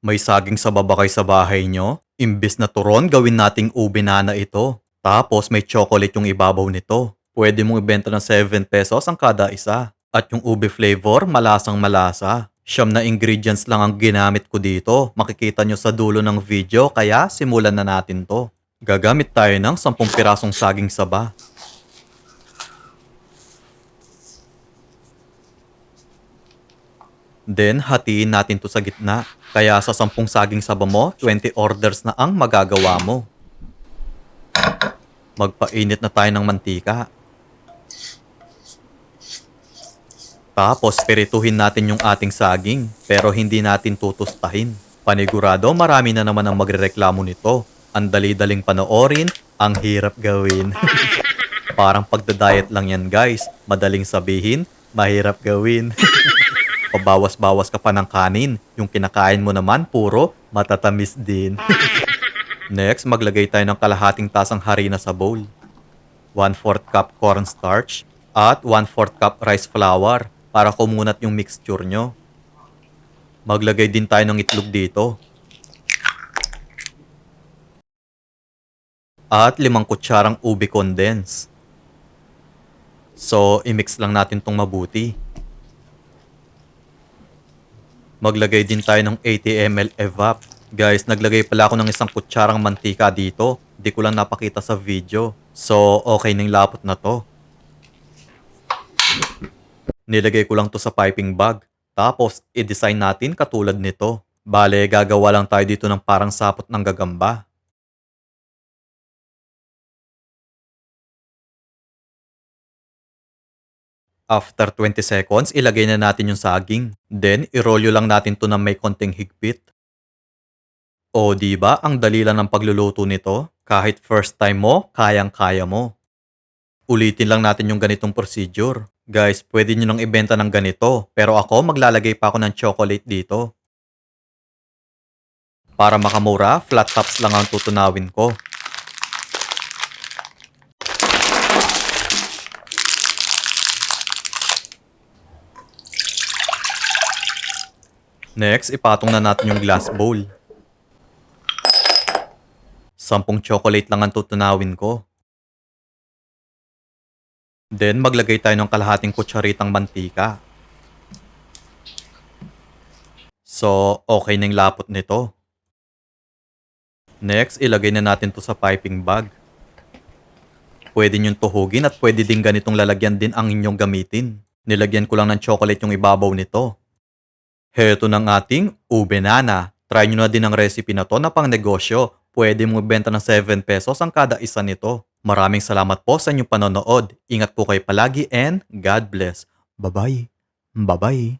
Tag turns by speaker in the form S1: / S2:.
S1: May saging sa babakay sa bahay nyo? Imbis na turon, gawin nating ube nana ito. Tapos may chocolate yung ibabaw nito. Pwede mong ibenta ng 7 pesos ang kada isa. At yung ube flavor, malasang malasa. Siyam na ingredients lang ang ginamit ko dito. Makikita nyo sa dulo ng video, kaya simulan na natin to. Gagamit tayo ng 10 pirasong saging saba. Then, hatiin natin to sa gitna. Kaya sa 10 saging saba mo, 20 orders na ang magagawa mo. Magpainit na tayo ng mantika. Tapos, perituhin natin yung ating saging, pero hindi natin tutustahin. Panigurado, marami na naman ang magrereklamo nito. Ang dali-daling panoorin, ang hirap gawin. Parang pagda-diet lang yan guys. Madaling sabihin, mahirap gawin. Pabawas-bawas ka pa ng kanin. Yung kinakain mo naman, puro matatamis din. Next, maglagay tayo ng kalahating tasang harina sa bowl. 1/4 cup cornstarch at 1/4 cup rice flour para kumunat yung mixture nyo. Maglagay din tayo ng itlog dito. At limang kutsarang ube condense. So, i-mix lang natin tong mabuti. Maglagay din tayo ng 80 ml evap. Guys, naglagay pala ako ng isang kutsarang mantika dito. Di ko lang napakita sa video. So, okay na lapot na to. Nilagay ko lang to sa piping bag. Tapos, i-design natin katulad nito. Bale, gagawa lang tayo dito ng parang sapot ng gagamba. After 20 seconds, ilagay na natin yung saging. Then, irolyo lang natin to na may konting higpit. O, di ba? Ang dali lang ng pagluluto nito. Kahit first time mo, kayang-kaya mo. Ulitin lang natin yung ganitong procedure. Guys, pwede nyo nang ibenta ng ganito. Pero ako, maglalagay pa ako ng chocolate dito. Para makamura, flat tops lang ang tutunawin ko. Next, ipatong na natin yung glass bowl. Sampung chocolate lang ang tutunawin ko. Then, maglagay tayo ng kalahating kutsaritang mantika. So, okay na yung lapot nito. Next, ilagay na natin to sa piping bag. Pwede nyo tuhugin at pwede din ganitong lalagyan din ang inyong gamitin. Nilagyan ko lang ng chocolate yung ibabaw nito. Heto ng ating ube nana. Try nyo na din ang recipe na to na pang negosyo. Pwede mong benta ng 7 pesos ang kada isa nito. Maraming salamat po sa inyong panonood. Ingat po kayo palagi and God bless. Bye-bye. Bye-bye.